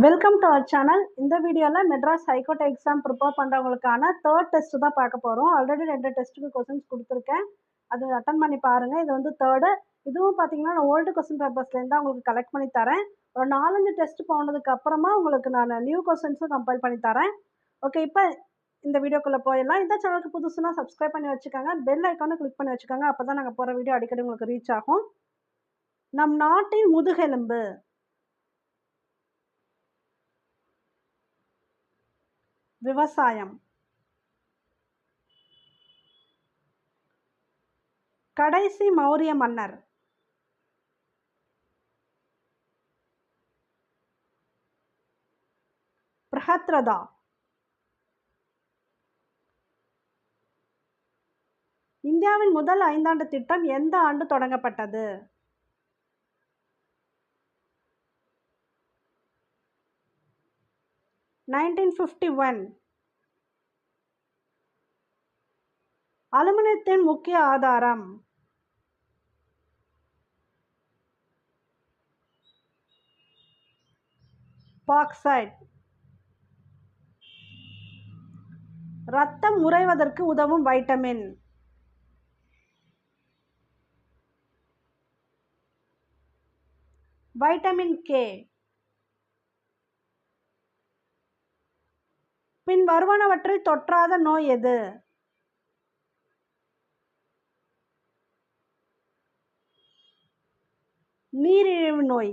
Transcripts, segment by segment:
Welcome to our channel இந்த வீடியோவில் Madras high court exam prepare பண்ணுறவங்களுக்கான third test தான் பார்க்க போகிறோம் ஆல்ரெடி ரெண்டு டெஸ்ட்டுக்கு கொஸ்டின்ஸ் கொடுத்துருக்கேன். அது அட்டன் பண்ணி பாருங்கள் இது வந்து தேர்டு இதுவும் பார்த்தீங்கன்னா நான் ஓல்டு கொஸ்டின் பேப்பர்ஸ்லேருந்து தான் உங்களுக்கு கலெக்ட் பண்ணி தரேன். ஒரு நாலஞ்சு டெஸ்ட் போனதுக்கு அப்புறமா உங்களுக்கு நான் நியூ கொஸ்டின்ஸும் கம்பைல் பண்ணி தரேன். ஓகே இப்போ இந்த வீடியோக்குள்ளே போயிடலாம். இந்த சேனலுக்கு புதுசுனா சப்ஸ்கிரைப் பண்ணி வச்சுக்கோங்க. பெல் ஐக்கானும் கிளிக் பண்ணி வச்சுக்கோங்க. அப்போ தான் நாங்கள் போகிற வீடியோ அடிக்கடி உங்களுக்கு ரீச் ஆகும். நம் நாட்டின் முதுகெலும்பு. விவசாயம். கடைசி மௌரிய மன்னர். பிரஹத்ரதா இந்தியாவின் முதல் ஐந்தாண்டு திட்டம் எந்த ஆண்டு தொடங்கப்பட்டது? Nineteen fifty one. அலுமினியத்தின் முக்கிய ஆதாரம். பாக்சைட். ரத்தம் உறைவதற்கு உதவும் வைட்டமின். Vitamin K. பின் வருவனவற்றில் தொற்றாத நோய் எது? நீரிழிவு நோய்.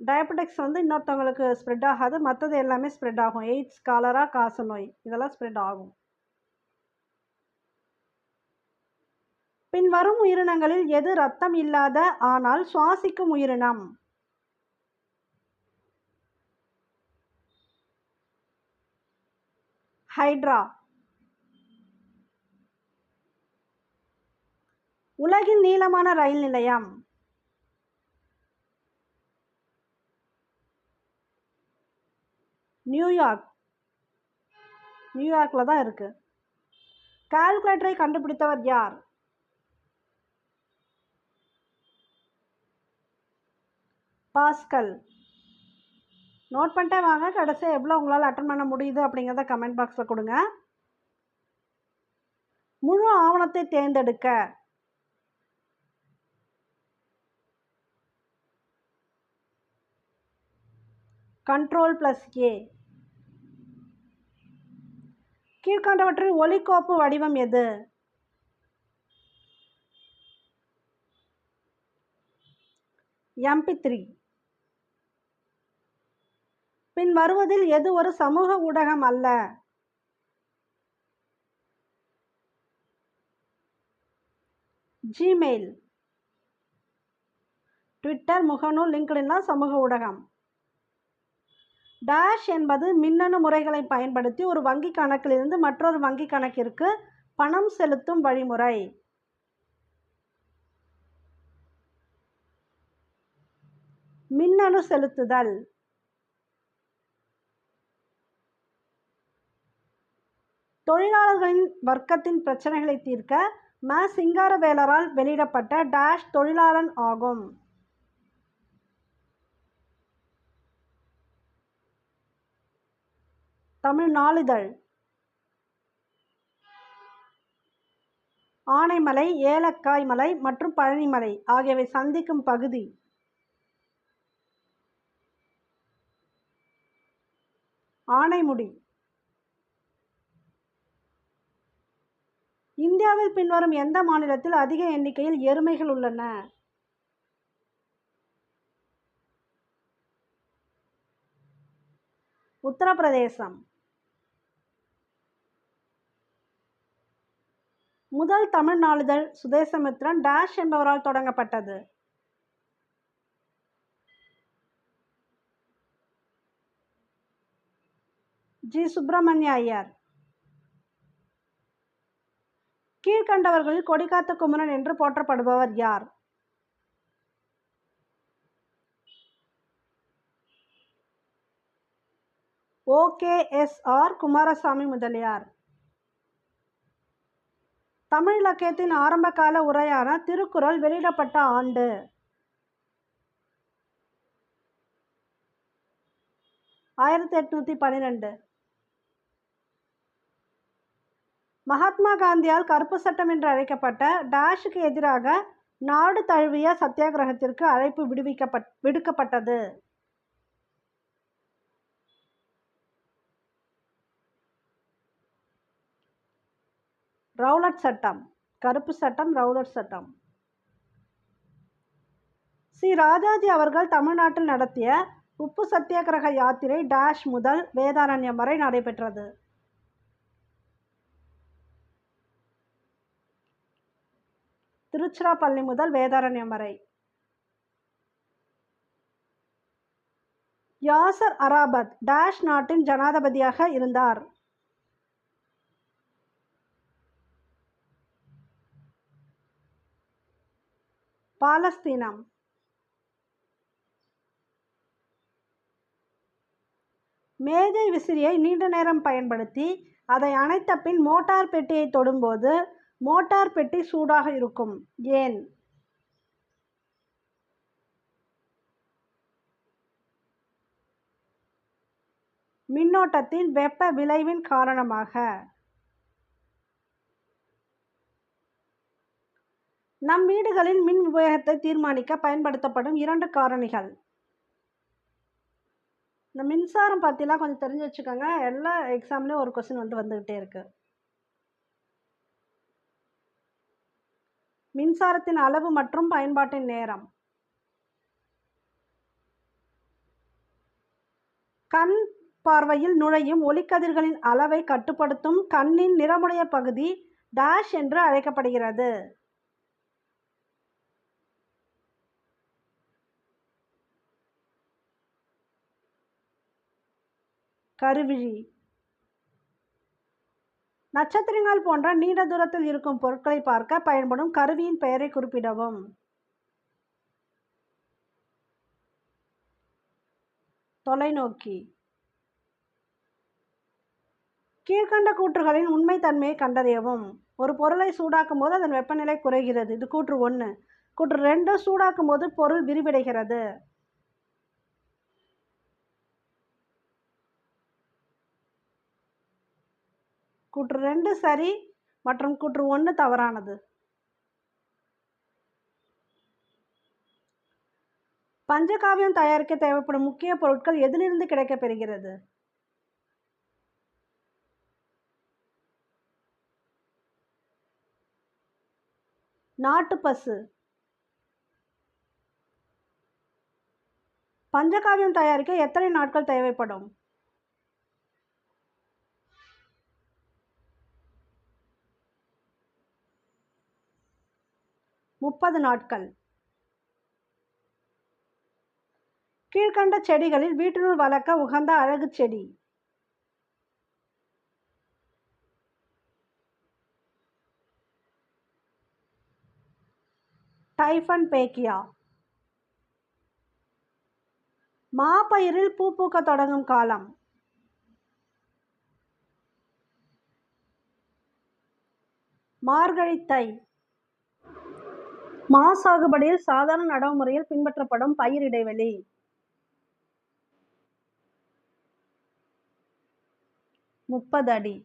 டயபெட்டிக்ஸ் வந்து இன்னொருத்தவங்களுக்கு ஸ்ப்ரெட் ஆகாது. மற்றது எல்லாமே ஸ்ப்ரெட் ஆகும். எய்ட்ஸ் காலரா காச நோய். இதெல்லாம் ஸ்ப்ரெட் ஆகும். பின் வரும் உயிரினங்களில் எது ரத்தம் இல்லாத? ஆனால் சுவாசிக்கும் உயிரினம். ஹைட்ரா. உலகின் நீளமான ரயில் நிலையம். நியூயார்க். நியூயார்க்கில் தான் இருக்குது கால்குலேட்டரை கண்டுபிடித்தவர் யார்? பாஸ்கல். நோட் பண்ணிட்டே வாங்க. கடைசியாக எவ்வளோ உங்களால் அட்டன் பண்ண முடியுது அப்படிங்கிறத கமெண்ட் பாக்ஸில் கொடுங்க. முழு ஆவணத்தை தேர்ந்தெடுக்க. கண்ட்ரோல் ப்ளஸ் ஏ கீழ்கண்டவற்றில் ஒலிக்கோப்பு வடிவம் எது? எம்பி த்ரீ பின் வருவதில் எது ஒரு சமூக ஊடகம் அல்ல. ஜிமெயில் ட்விட்டர் முகநூல் லிங்க்டின்லாம் சமூக ஊடகம். டேஷ் என்பது மின்னணு முறைகளை பயன்படுத்தி ஒரு வங்கி கணக்கிலிருந்து மற்றொரு வங்கி கணக்கிற்கு பணம் செலுத்தும் வழிமுறை. மின்னணு செலுத்துதல். தொழிலாளர்களின் வர்க்கத்தின் பிரச்சனைகளை தீர்க்க ம. சிங்காரவேலரால் வெளியிடப்பட்ட டேஷ் தொழிலாளன் ஆகும். தமிழ் நாளிதழ். ஆனைமலை ஏலக்காய் மலை மற்றும் பழனிமலை ஆகியவை சந்திக்கும் பகுதி. ஆனைமுடி. இந்தியாவில் பின்வரும் எந்த மாநிலத்தில் அதிக எண்ணிக்கையில் எருமைகள் உள்ளன? உத்தரப்பிரதேசம். முதல் தமிழ் நாளிதழ் சுதேசமித்ரன் டேஷ் என்பவரால் தொடங்கப்பட்டது. ஜி. சுப்பிரமணிய ஐயர். கீழ்கண்டவர்களில் கொடிகாத்த குமரன் என்று போற்றப்படுபவர் யார்? ஓகேஎஸ்ஆர் குமாரசாமி முதலியார். தமிழ் இலக்கியத்தின் ஆரம்பகால உரையான திருக்குறள் வெளியிடப்பட்ட ஆண்டு. ஆயிரத்தி எட்நூற்றி பன்னிரெண்டு. மகாத்மா காந்தியால் கருப்பு சட்டம் என்று அழைக்கப்பட்ட டாஷுக்கு எதிராக நாடு தழுவிய சத்தியாகிரகத்திற்கு அழைப்பு விடுவிக்கப்பட் விடுக்கப்பட்டது. ரவுலட் சட்டம். கருப்பு சட்டம் ரவுலட் சட்டம். ஸ்ரீ ராஜாஜி அவர்கள் தமிழ்நாட்டில் நடத்திய உப்பு சத்தியாகிரக யாத்திரை டாஷ் முதல் வேதாரண்யம் வரை நடைபெற்றது. திருச்சிராப்பள்ளி முதல் வேதாரண்யம் வரை. யாசர் அராபத் டேஷ் நாட்டின் ஜனாதிபதியாக இருந்தார். பாலஸ்தீனம். மேஜை விசிறியை நீண்ட நேரம் பயன்படுத்தி அதை அணைத்த பின் மோட்டார் பெட்டியை தொடும்போது மோட்டார் பெட்டி சூடாக இருக்கும். ஏன்? மின்னோட்டத்தின் வெப்ப விளைவின் காரணமாக. நம் வீடுகளின் மின் உபயோகத்தை தீர்மானிக்க பயன்படுத்தப்படும் இரண்டு காரணிகள். இந்த மின்சாரம் பற்றிலாம் கொஞ்சம் தெரிஞ்சு வச்சுக்கோங்க. எல்லா எக்ஸாம்லேயும் ஒரு கொஸ்டின் வந்து வந்துக்கிட்டே இருக்குது மின்சாரத்தின் அளவு மற்றும் பயன்பாட்டின் நேரம். கண் பார்வையில் நுழையும் ஒளிக்கதிர்களின் அளவை கட்டுப்படுத்தும் கண்ணின் நிறமுடைய பகுதி டேஷ் என்று அழைக்கப்படுகிறது. கருவிழி. நட்சத்திரங்கள் போன்ற நீண்ட தூரத்தில் இருக்கும் பொருட்களை பார்க்க பயன்படும் கருவியின் பெயரை குறிப்பிடவும். தொலைநோக்கி. கீழ்கண்ட கூற்றுகளின் உண்மை தன்மையை கண்டறியவும். ஒரு பொருளை சூடாக்கும் போது அதன் வெப்பநிலை குறைகிறது. இது கூற்று ஒன்று கூற்று ரெண்டு சூடாக்கும் போது பொருள் விரிவடைகிறது. கூற்று ரெண்டு சரி மற்றும் கூற்று ஒன்று தவறானது. பஞ்சகாவியம் தயாரிக்க தேவைப்படும் முக்கிய பொருட்கள் எதிலிருந்து கிடைக்கப் பெறுகிறது? பசு. பஞ்சகாவியம் தயாரிக்க எத்தனை நாட்கள் தேவைப்படும்? முப்பது நாட்கள். கீழ்கண்ட செடிகளில் வீட்டினுள் வளர்க்க உகந்த அழகு செடி. டைஃபன் பேக்கியா. மாப்பயிரில் பூ பூக்க தொடங்கும் காலம். மார்கழித்தை தை. மா சாகுபடியில் சாதாரண நடைமுறையில் பின்பற்றப்படும் பயிர் இடைவெளி. முப்பது அடி.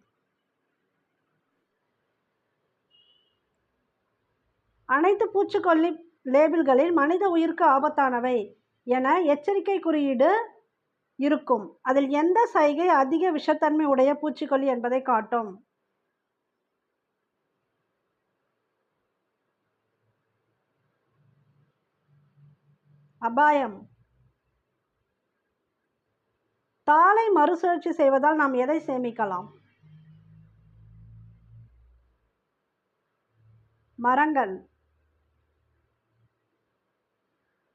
அனைத்து பூச்சிக்கொல்லி லேபிள்களில் மனித உயிருக்கு ஆபத்தானவை என எச்சரிக்கை குறியீடு இருக்கும். அதில் எந்த சைகை அதிக விஷத்தன்மை உடைய பூச்சிக்கொல்லி என்பதை காட்டும். அபாயம். தாளை மறுசுழற்சி செய்வதால் நாம் எதை சேமிக்கலாம்? மரங்கள்.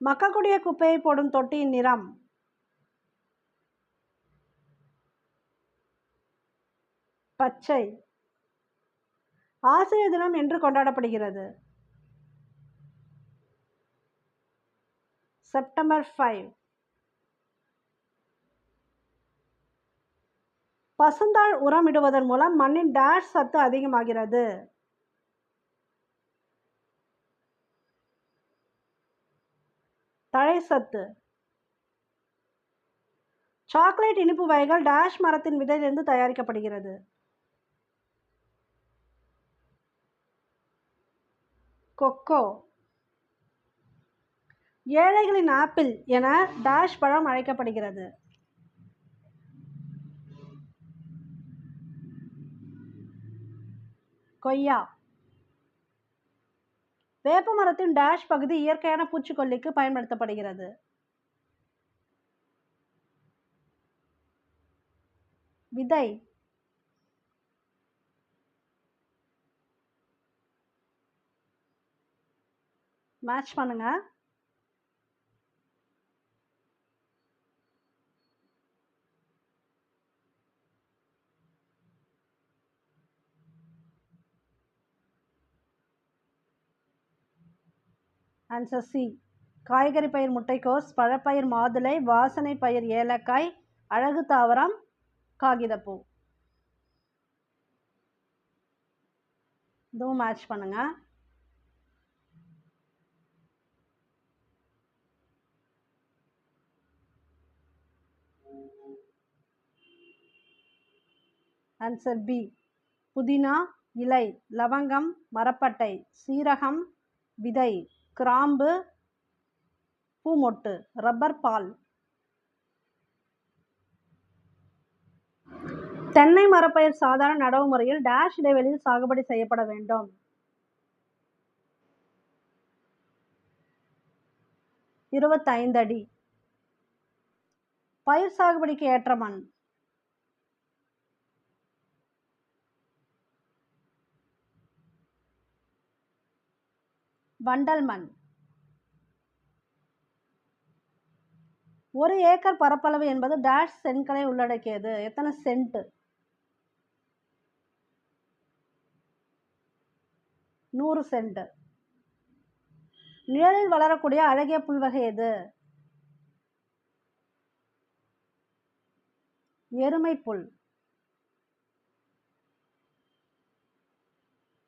மக்கக்கூடிய குப்பையை போடும் தொட்டியின் நிறம். பச்சை. ஆசிரியர் தினம் என்று கொண்டாடப்படுகிறது. செப்டம்பர் ஃபைவ் பசுந்தாள் உரமிடுவதன் மூலம் மண்ணின் டேஷ் சத்து அதிகமாகிறது. தழை சத்து. சாக்லேட் இனிப்பு வகைகள் டேஷ் மரத்தின் விதையிலிருந்து தயாரிக்கப்படுகிறது. கொக்கோ. ஏழைகளின் ஆப்பிள் என டாஷ் பழம் அழைக்கப்படுகிறது. கொய்யா. வேப்ப மரத்தின் பகுதி இயற்கையான பூச்சிக்கொல்லிக்கு பயன்படுத்தப்படுகிறது. விதை. மேட்ச் பண்ணுங்க. ஆன்சர் சி காய்கறி பயிர் முட்டைக்கோஸ் பழப்பயிர் மாதுளை வாசனை பயிர் ஏலக்காய் அழகு தாவரம் காகிதப்பூ. இதுவும் மேட்ச் பண்ணுங்கள் ஆன்சர் பி புதினா இலை லவங்கம் மரப்பட்டை சீரகம் விதை. கிராம்பு பூமொட்டு ரப்பர் பால். தென்னை மரப்பயிர் சாதாரண நடவு முறையில் டேஷ் இடைவெளியில் சாகுபடி செய்யப்பட வேண்டும். இருபத்தைந்து அடி. பயிர் சாகுபடிக்கு ஏற்ற மண். வண்டல் மண். ஒரு ஏக்கர் பரப்பளவு என்பது டேஷ் சென்களை உள்ளடக்கியது. எத்தனை சென்ட்? நூறு சென்ட். நிழலில் வளரக்கூடிய அழகிய புல்வகை எது? எருமை புல்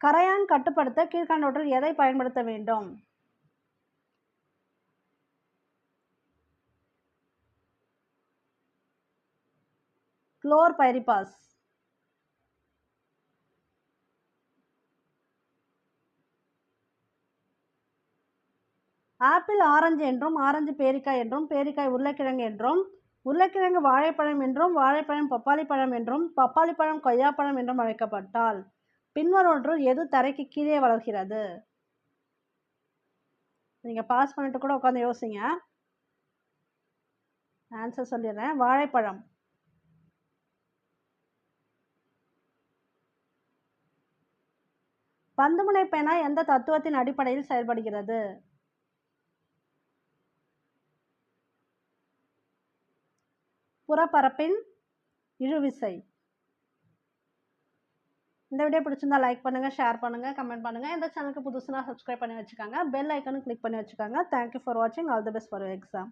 கரையான் கட்டுப்படுத்த கீழ்கண்டவற்றில் எதை பயன்படுத்த வேண்டும்? குளோர் பைரிபாஸ் ஆப்பிள் ஆரஞ்சு என்றும் ஆரஞ்சு பேரிக்காய் என்றும் பேரிக்காய் உருளைக்கிழங்கு என்றும் உருளைக்கிழங்கு வாழைப்பழம் என்றும் வாழைப்பழம் பப்பாளி பழம் என்றும் பப்பாளி பழம் கொய்யாப்பழம் என்றும் அழைக்கப்பட்டால் பின்வரொன்று எது தரைக்கு கீழே வளர்கிறது? நீங்கள் பாஸ் பண்ணிட்டு கூட உட்காந்து யோசிங்க. ஆன்சர் சொல்லிடுறேன். வாழைப்பழம். பந்துமுனை பேனா எந்த தத்துவத்தின் அடிப்படையில் செயல்படுகிறது? புறப்பரப்பின் இழுவிசை. இந்த வீடியோ பிடிச்சிருந்தா லைக் பண்ணுங்கள் ஷேர் பண்ணுங்கள் கமெண்ட் பண்ணுங்கள் இந்த சேனலுக்கு புதுசுனா சப்ஸ்கிரைப் பண்ணி வச்சுக்காங்க. பெல் ஐக்கனும் கிளிக் பண்ணி வச்சுக்கோங்க. தேங்க்யூ ஃபார் வாட்சிங் all the best for exam